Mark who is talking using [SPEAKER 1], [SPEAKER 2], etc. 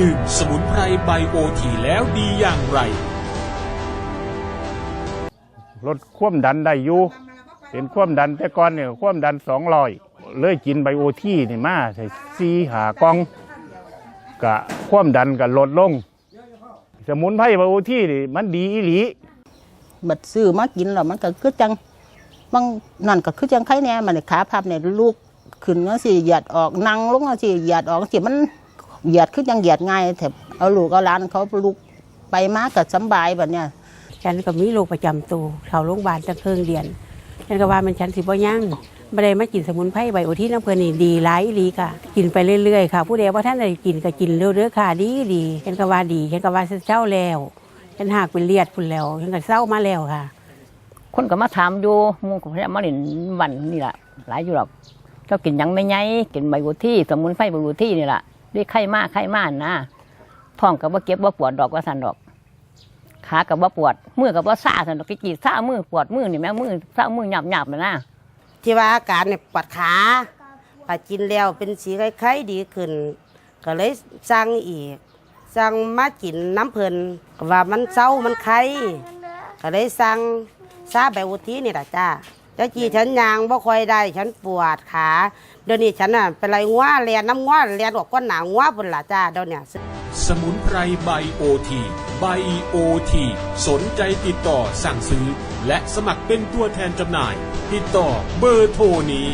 [SPEAKER 1] ดื่มสมุนไพรไบโอทีแล้วดีอย่างไร
[SPEAKER 2] ลดความดันได้อยู่เป็นความดันแต่ก่อนเนี่ยความดันสองร้อยเลยกินไบโอทีนี่มาใส่ซีหากล่องกะความดันก็ลดลง สมุนไพรไบโอทีนี่มันดีอีหลี
[SPEAKER 3] บัดซื้อมากินแล้วมันก็คือจังบางนั่นก็คือจังไข้แน่มันขาพับเนี่ยลูกขึ้นก็สิเหยียดออกนั่งลงก็สิเหยียดออกสิมัน เหยียดคือจังเหยียดง่ายแต่เอาลูกเอาหลานเขาลูกไปมาก็สำบายแบบเนี้ย
[SPEAKER 4] ฉันก็มีโรคประจำตัวเข้าโรงพยาบาลตั้งเครื่องเดือนฉันก็ว่ามันฉันสิบ่ยั่งบ่ได้มากินสมุนไพรไบโอที่น้ำเพลินนี่ดีหลายอีหลีค่ะ กินไปเรื่อยๆค่ะ ผู้ใดว่าท่านใดกินก็กินเรื่อยๆค่ะดีดีฉันก็ว่าดีฉันก็ว่าเศร้าแล้วฉันหากเป็นเลียดพุ่นแล้วฉันก็เศร้ามาแล้วค่ะ
[SPEAKER 5] คนก็มาถามอยู่หมู่ก็พยายามมาเล่นวันนี่แหละหลายอยู่หรอกเจ้ากินหยังไม่ไงกินใบบุที่สมุนไพรใบบุที่นี่แหละ ได้ไข้มากไข้มากนะท้องกับว่าเก็บว่าปวดดอกว่าสันดอกขากับว่าปวดมือกับว่าซาสันดอกกี่ซามือปวดมือนี่แม่มือซามือหยาบหยาบเลยนะ
[SPEAKER 6] ที่ว่าอาการเนี่ยปวดขาพอกินแล้วเป็นสีไข้ๆดีขึ้น ก็เลยสั่งอีกสั่งมากินน้ำเพลินก็ว่ามันเศร้ามันไข้ก็เลยสั่งซาแบบอุทีนี่แหละจ้า เจ้าจีฉันยางบ่ค่อยได้ ฉันปวดขาเดี๋ยวนี้ฉันน่ะเป็นไรง้วเรียนน้ำง้วเรียนออกก้นหนาง้วบนละจ้าเดี๋ยวเนี้
[SPEAKER 1] สมุนไพรไบโอทีไบโอทีสนใจติดต่อสั่งซื้อ และสมัครเป็นตัวแทนจำหน่าย ติดต่อเบอร์โทรนี้